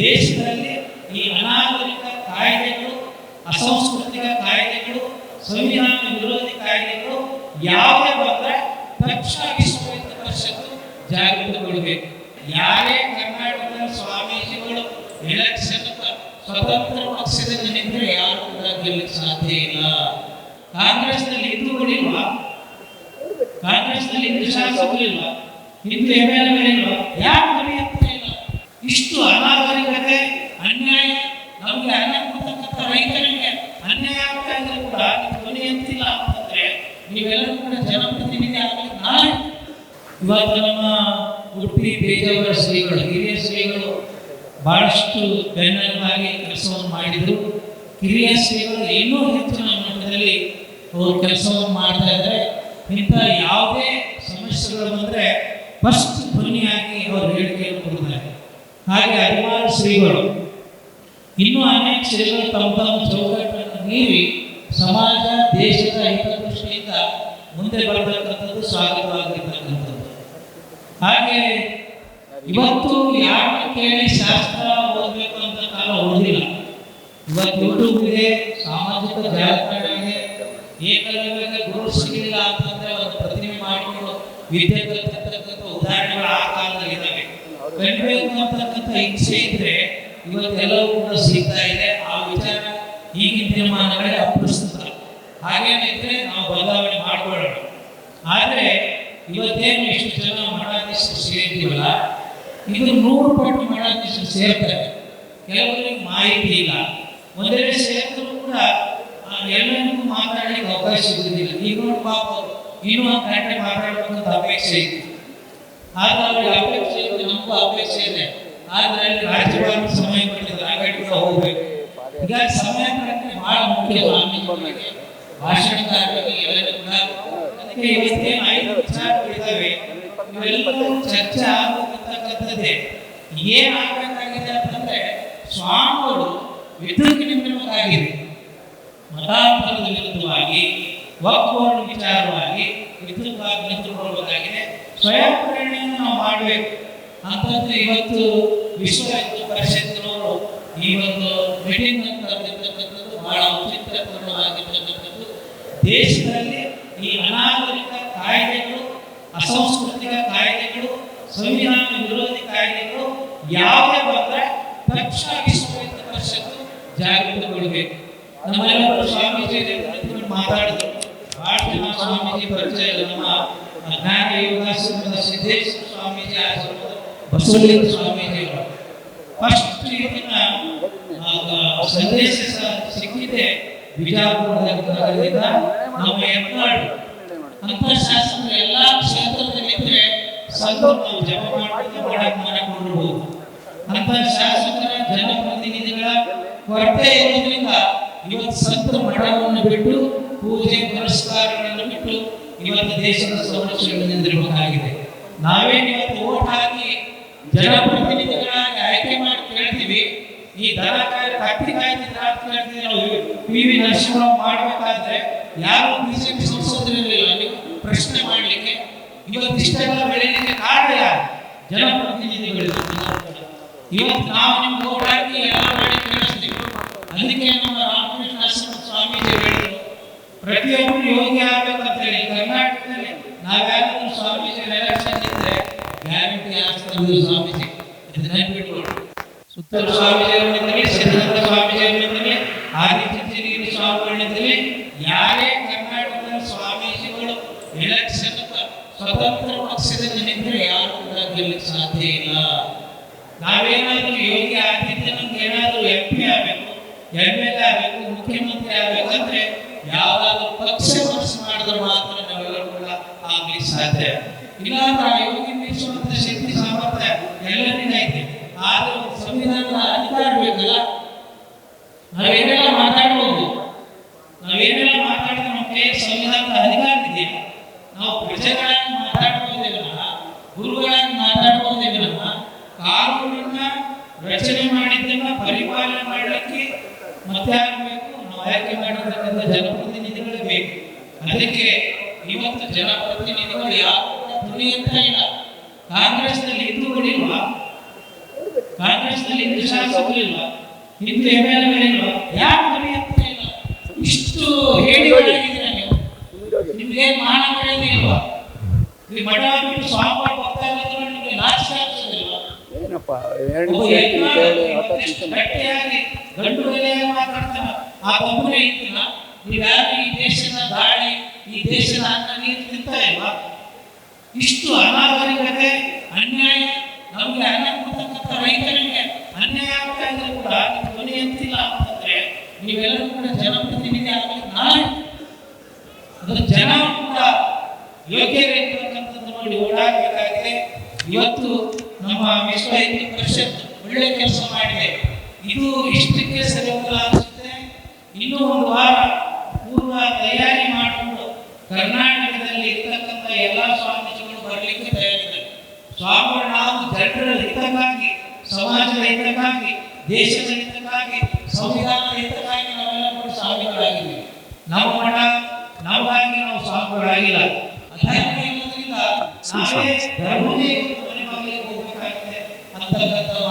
ದೇಶದಲ್ಲಿ ಈ ಅನಾಗರಿಕ ಕಾಯ್ದೆಗಳು, ಅಸಂಸ್ಕೃತಿಕ ಕಾಯ್ದೆಗಳು, ಸಂವಿಧಾನ ವಿರೋಧಿ ಕಾಯ್ದೆಗಳು ಯಾವುದೇ ಬಂದ್ರೆ ತಕ್ಷಣ ವಿಶ್ವವಿದ್ಯ ಪರಿಷತ್ತು ಯಾರೇ ಕರ್ನಾಟಕದ ಸ್ವಾಮೀಜಿಗಳು ಎಲೆಕ್ಷನ್ ಸ್ವತಂತ್ರ ಪಕ್ಷದಲ್ಲಿ ನಿಂತರೆ ಯಾರು ಕೂಡ ಗೆಲ್ಲಕ್ಕೆ ಸಾಧ್ಯ ಇಲ್ಲ. ಕಾಂಗ್ರೆಸ್ನಲ್ಲಿ ಹಿಂದೂಗಳಿಲ್ವಾ ಕಾಂಗ್ರೆಸ್ನಲ್ಲಿ ಹಿಂದೂ ಶಾಸಕರಿಲ್ಲ ಹಿಂದೂ ಎಂ ಎಲ್ ಎಗಳಿಲ್ವ ಯಾರು ಇಷ್ಟು ಅನಾಗರಿಕತೆ ಅನ್ಯಾಯ, ನಮಗೆ ಅನ್ನ ಕೊಡ್ತಕ್ಕಂಥ ರೈತರಿಗೆ ಅನ್ಯಾಯ ಆಗ್ತಾ ಇದ್ರೆ ಕೂಡ ಧ್ವನಿ ಎತ್ತಿಲ್ಲ ಅಂತಂದ್ರೆ ನೀವೆಲ್ಲರೂ ಕೂಡ ಜನಪ್ರತಿನಿಧಿ ಆಗಲಿಕ್ಕೆ ನಾಳೆ. ಇವತ್ತು ನಮ್ಮ ಉಡುಪಿ, ಬೇಜಾವರ ಶ್ರೀಗಳು, ಹಿರಿಯ ಶ್ರೀಗಳು ಬಹಳಷ್ಟು ಬೆನ್ನಾಗಿ ಕೆಲಸವನ್ನು ಮಾಡಿದರು. ಹಿರಿಯ ಶ್ರೀಗಳು ಇನ್ನೂ ಹೆಚ್ಚಿನ ಮಟ್ಟದಲ್ಲಿ ಅವರು ಕೆಲಸವನ್ನು ಮಾಡ್ತಾ ಇದ್ದಾರೆ. ಇಂಥ ಯಾವುದೇ ಸಮಸ್ಯೆಗಳು ಬಂದರೆ ಫಸ್ಟ್ ಹಾಗೆ ಹಲವಾರು ಶ್ರೀಗಳು. ಇನ್ನೂ ಅನೇಕ ಶ್ರೀಗಳು ತಮ್ಮ ತಮ್ಮ ಚೌಕಟ್ಟನ್ನು ಮೀರಿ ಸಮಾಜ, ದೇಶದ ಹಿತದೃಷ್ಟಿಯಿಂದ ಮುಂದೆ ಬರತಕ್ಕಂಥದ್ದು ಸ್ವಾಗತವಾಗಿರ್ತಕ್ಕಂಥದ್ದು. ಹಾಗೆ ಇವತ್ತು ಯಾವ ಕೇಳಿ ಶಾಸ್ತ್ರ ಓದಬೇಕು ಅಂತ ಕಾಲ ಓದಿಲ್ಲ ಇವತ್ತು ಯೂಟ್ಯೂಬ್ ಇದೆ ಸಾಮಾಜಿಕ ಜಾಲತಾಣ ಇದೆ ಗುರು ಸಿಗಲಿಲ್ಲ ಅಂತಂದ್ರೆ ಒಂದು ಪ್ರತಿಮೆ ಮಾಡಿಕೊಂಡು ವಿದ್ಯೆ ಕಲಿತಕ್ಕಂಥ ಉದಾಹರಣೆಗಳು ಆ ಕಾಲದಲ್ಲಿ ಇದ್ದಾವೆ ಕಲಿಬೇಕು ಅಂತಕ್ಕಂಥ ಇಚ್ಛೆ ಇದ್ರೆ ಇವತ್ತೆಲ್ಲವೂ ಕೂಡ ಸಿಗ್ತಾ ಇದೆ. ಆ ವಿಚಾರ ಈಗಿನ ದಿನಮಾನಗಳೇ ಅಪ್ರಸ್ತುತ ಹಾಗೇನಿದ್ರೆ ನಾವು ಬದಲಾವಣೆ ಮಾಡ್ಕೊಳ್ಳೋಣ. ಆದರೆ ಇವತ್ತೇನು ಇಷ್ಟು ಜನ ಮಠಾಧೀಶರು ಸೇರ್ತೀವಲ್ಲ ಇದು ನೂರು ಪಟ್ಟು ಮಠಾಧೀಶರು ಸೇರ್ತಾರೆ. ಕೆಲವರಿಗೆ ಮಾಹಿತಿ ಇಲ್ಲ. ಒಂದೇ ಸೇರಿದ್ರು ಕೂಡ ಎಲ್ಲರಿಗೂ ಮಾತಾಡಲಿಕ್ಕೆ ಅವಕಾಶ ಸಿಗುವುದಿಲ್ಲ ಈಗ ನೋಡಿ ಪಾಪ ಅವ್ರು. ಇನ್ನೂ ಒಂದು ಗಂಟೆ ಮಾತಾಡಬೇಕಂತ ಅಪೇಕ್ಷೆ ಇದೆ. ಆದರೆ ಅವ್ರಿಗೆ ಅಪೇಕ್ಷೆ ನಮಗೂ ಅಪೇಕ್ಷೆ ಇದೆ. ಆದ್ರೆ ರಾಜ್ಯಪಾಲರು ಸಮಯ ಕೊಟ್ಟಿದ್ದಾರೆ ಆ ಹೋಗ್ಬೇಕು. ಈಗ ಸಮಯ ಪ್ರಜ್ಞೆ ಬಹಳ ಮುಖ್ಯ ಭಾಷಣಕಾರರಿಗೆ ಎಲ್ಲರಿಗೂ ಕೂಡ ಅದಕ್ಕೆ ಇವತ್ತೇನು ಐದು ವಿಚಾರಗಳಿದ್ದಾವೆ. ಇವೆಲ್ಲವೂ ಚರ್ಚೆ ಆಗಬೇಕಂತಕ್ಕಂಥದ್ದೇ ಏನಾಗಬೇಕಾಗಿದೆ ಅಂತಂದ್ರೆ ಸ್ವಾಮಿಗಳು ವಿದ್ಯುತ್ ನಿರ್ಮಾಣವಾಗಿದೆ ಮತಾಂತರದ ವಿರುದ್ಧವಾಗಿ ವಕ್ಫೋರ್ಡ್ ವಿಚಾರವಾಗಿ ವಿದ್ಯುತ್ವಾಗಿ ನಿಂತುಕೊಳ್ಬೇಕಾಗಿದೆ ಸ್ವಯಂ ಪ್ರೇರಣೆಯನ್ನು ನಾವು ಮಾಡಬೇಕು. ಅಂತಂದ್ರೆ ಇವತ್ತು ವಿಶ್ವ ಹಿಂದೂ ಪರಿಷತ್ನವರು ಈ ಒಂದು ಮೀಟಿಂಗ್ ಕರೆದಿರ್ತಕ್ಕಂಥದ್ದು ಬಹಳ ಔಚಿತ್ಯಪೂರ್ಣವಾಗಿರ್ತಕ್ಕಂಥದ್ದು. ದೇಶದಲ್ಲಿ ಈ ಅನಾಗರಿಕ ಕಾಯ್ದೆಗಳು, ಅಸಂಸ್ಕೃತಿಕ ಕಾಯ್ದೆಗಳು, ಸಂವಿಧಾನ ವಿರೋಧಿ ಕಾಯ್ದೆಗಳು ಯಾವ ಬಂದ್ರೆ ತಕ್ಷಣ ವಿಶ್ವ ಹಿಂದೂ ಪರಿಷತ್ತು ಜಾಗೃತಗೊಳ್ಬೇಕು. ನಮ್ಮೆಲ್ಲರೂ ಸ್ವಾಮೀಜಿ ಮಾತಾಡಿದ್ರು. ಬಹಳ ಜನ ಸ್ವಾಮೀಜಿ ಪರಿಚಯ ನಮ್ಮ ಜ್ಞಾನ ಯೋಗಾಶ್ರಮದ ಸಿದ್ದೇಶ್ವರ ಸ್ವಾಮೀಜಿ ಆಶ್ರಮದ ಬಸವಲಿಂಗ ಸ್ವಾಮೀಜಿಯವರು ಫಸ್ಟ್ ಸಂದೇಶ ಸಿಕ್ಕಿದೆ. ಬಿಜಾಪುರದಿಂದ ನಮ್ಮ ಯತ್ನಾಳ್ ಅಂತ ಶಾಸಕರು ಎಲ್ಲಾ ಕ್ಷೇತ್ರದಲ್ಲಿದ್ರೆ ಸಂಘ ನಾವು ಜಪ ಮಾಡ್ಕೊಂಡು ಮಾಡಕ್ ಮಾಡಿಕೊಂಡಿರ್ಬೋದು ಅಂತ ಶಾಸಕರ ಜನಪ್ರತಿನಿಧಿಗಳ ಕೊರತೆ ಇರೋದ್ರಿಂದ ಇವತ್ತು ಸಂತ ಮಠವನ್ನು ಬಿಟ್ಟು ಪೂಜೆ ಪುರಸ್ಕಾರಗಳನ್ನು ಬಿಟ್ಟು ಇವತ್ತು ದೇಶದ ಸಂರಕ್ಷಣೆ ನಿಂದಿರಬೇಕಾಗಿದೆ ನಾವೇನು ಇವತ್ತು ಓಟ್ ಹಾಕಿ ಜನಪ್ರತಿನಿಧಿಗಳಾಗಿ ಆಯ್ಕೆ ಮಾಡಿ ಕೇಳ್ತೀವಿ ಈ ದನ ಕತ್ತಿ ಕಾಯ್ತಿದ್ರೆ ಅಂತ ಕೇಳ್ತೀವಿ ನಾವು ಪಿ ವಿ ಮಾಡಬೇಕಾದ್ರೆ ಯಾರು ಬಿಜೆಪಿ ಸಂಸದರಿರಲಿಲ್ಲ ನೀವು? ಪ್ರಶ್ನೆ ಮಾಡಲಿಕ್ಕೆ. ಇವತ್ತು ಇಷ್ಟೆಲ್ಲ ಬೆಳೀಲಿಕ್ಕೆ ಕಾರಣ ಯಾರು? ಜನಪ್ರತಿನಿಧಿಗಳು ಇವತ್ತು ನಾವು ನಿಮ್ಗೆ ಓಡಾಡಿ ಎಲ್ಲ ಮಾಡಿ ಕೇಳಿಸ್ತೀವಿ. ಅದಕ್ಕೆ ನಮ್ಮ ರಾಮಕೃಷ್ಣ ಸ್ವಾಮೀಜಿ ಹೇಳಿದ್ರು. ಪ್ರತಿಯೊಬ್ಬರು ಯೋಗಿ ಆಗ್ಬೇಕಂತ ಹೇಳಿ ಕರ್ನಾಟಕದಲ್ಲಿ ನಾವ್ಯಾರಾದ್ರೂ ಸ್ವಾಮೀಜಿ ಎಲೆಕ್ಷನ್ ಇದ್ರೆ ಗ್ಯಾರಂಟಿ ಆಗ್ತದೆ ಸ್ವಾಮೀಜಿ ಇದು ನೆನ್ಪಿಟ್ಕೊಳ್ಳಿ ಸುತ್ತೂರು ಸ್ವಾಮೀಜಿಯವರಿದ್ದರೆ ಸಿದ್ಧಾಂತ ಸ್ವಾಮೀಜಿಯವರಿದ್ದರೆ ಆದಿತ್ಯಗಿರಿ ಸ್ವಾಮಿಗಳಿದ್ದರೆ ಯಾರೇ ಕರ್ನಾಟಕದ ಸ್ವಾಮೀಜಿಗಳು ಎಲೆಕ್ಷನ್ ಸ್ವತಂತ್ರ ಪಕ್ಷದಲ್ಲಿ ನಿಂತರೆ ಯಾರು ಕೂಡ ಗೆಲ್ಲಕ್ಕೆ ಸಾಧ್ಯ ಇಲ್ಲ. ನಾವೇನಾದ್ರೂ ಯೋಗಿ ಆದಿತ್ಯನಿಗೆ ಏನಾದ್ರೂ ಎಂ ಪಿ ಆಗಬೇಕು ಎಂ ಎಲ್ ಎ ಆಗಬೇಕು, ಮುಖ್ಯಮಂತ್ರಿ ಆಗಬೇಕಂದ್ರೆ ಯಾವ್ದಾದ್ರು ಪಕ್ಷ ವರ್ಷ ಮಾಡಿದ್ರೆ ಮಾತ್ರ ನಾವೆಲ್ಲರೂ ಕೂಡ ಆಗ್ಲಿಕ್ಕೆ ಸಾಧ್ಯ. ಇಲ್ಲಾಂದ್ರೆ ಆ ಯೋಗಿ ಮೀರಿಸುವಂತ ವಿನಃ ಕಾನೂನನ್ನ ರಚನೆ ಮಾಡಿದ್ದನ್ನ ಪರಿಪಾಲನೆ ಮಾಡಲಿಕ್ಕೆ ಮತ್ತೆ ಆಗಬೇಕು ನಾವು ಆಯ್ಕೆ ಜನಪ್ರತಿನಿಧಿಗಳು ಬೇಕು? ಅದಕ್ಕೆ ಇವತ್ತು ಜನಪ್ರತಿನಿಧಿಗಳು ಯಾರು ಕೂಡ ಧ್ವನಿ ಅಂತ ಇಲ್ಲ. ಕಾಂಗ್ರೆಸ್ನಲ್ಲಿ ಹಿಂದೂಗಳಿಲ್ವಾ ಕಾಂಗ್ರೆಸ್ನಲ್ಲಿ ಹಿಂದೂ ಶಾಸಕರಿಲ್ಲ ಹಿಂದೂ ಎಂ ಎಲ್ ಎಗಳಿಲ್ಲ ಯಾಕೆ ಧ್ವನಿ ಅಂತ ಇಲ್ಲ? ಇಷ್ಟು ಹೇಳಿ ನೀವು? ನಿಮ್ಗೆ ಮಾನ ಇಲ್ವಾ? ಈ ಮಠ ನಾಚಿಕೆ ಆಗ್ತದಿಲ್ವಾ ಏನಪ್ಪ ಎರಡು ನಿಮಿಷ ಯಜಮಾನ ಕೇಳಿ ಹತ್ತು ಇವತ್ತೆಷ್ಟು ನಿಮಿಷ ಗಟ್ಟಿಯಾಗಿ ಗಂಡು ಬೆಲೆಯಾಗಿ ಮಾತಾಡ್ತಾನ ಆ ಒಬ್ಬನೇ ಇದ್ದಿಲ್ಲ ನೀವ್ಯಾರು ಈ ದೇಶದ ಗಾಳಿ ಈ ದೇಶದ ಅನ್ನ ನೀರು ತಿಂತಾ ಇಲ್ವಾ ಇಷ್ಟು ಅನಾಗರಿಕತೆ ಅನ್ಯಾಯ ನಮಗೆ ಅನ್ನ ಕೊಡ್ತಕ್ಕಂಥ ರೈತರಿಗೆ ಅನ್ಯಾಯ ಆಗ್ತಾ ಇದ್ರೆ ಕೂಡ ಕೊನೆ ಧ್ವನಿ ಎತ್ತಿಲ್ಲ ಅಂತಂದ್ರೆ ನೀವೆಲ್ಲರೂ ಕೂಡ ಜನಪ್ರತಿನಿಧಿ ಆಗಬೇಕು. ನಾಳೆ ಅದರ ಜನ ಕೂಡ ಯೋಗ್ಯರಿರ್ತಕ್ಕಂಥದ್ದು ನೋಡಿ ಓಡಾಡಬೇಕಾಗಿದೆ. ಇವತ್ತು ನಮ್ಮ ವಿಶ್ವ ಹಿಂದೂ ಪರಿಷತ್ ಒಳ್ಳೆ ಕೆಲಸ ಮಾಡಿದೆ. ಇದು ಇಷ್ಟಕ್ಕೆ ಸರಿ ಹೋಗಲ್ಲ ಅನಿಸುತ್ತೆ. ಇನ್ನೂ ಒಂದು ವಾರ ಪೂರ್ವ ತಯಾರಿ ಮಾಡಿಕೊಂಡು ಕರ್ನಾಟಕದಲ್ಲಿ ಇರ್ತಕ್ಕಂಥ ಎಲ್ಲ ಸ್ವಾಮೀಜಿಗಳು ಬರಲಿಕ್ಕೆ ತಯಾರಿದ್ದಾರೆ. ಸ್ವಾಮಿಗಳು ನಾವು ಜನರ ಹಿತಕ್ಕಾಗಿ ಸಮಾಜದ ಹಿತಕ್ಕಾಗಿ, ದೇಶದ ಹಿತಕ್ಕಾಗಿ, ಸಂವಿಧಾನದ ಹಿತಕ್ಕಾಗಿ ನಾವೆಲ್ಲ ಕೂಡ ಸ್ವಾಮಿಗಳಾಗಿದ್ದೀವಿ ನಾವು ಮಠ ನಾವಾಗಿ ನಾವು ಸ್ವಾಮಿಗಳಾಗಿಲ್ಲ ಇಲ್ಲದ್ರಿಂದ ನಾವೇ ಮನೆ ಮಗಳಿಗೆ ಹೋಗಬೇಕಾಗಿದೆ ಅಂತಕ್ಕಂಥ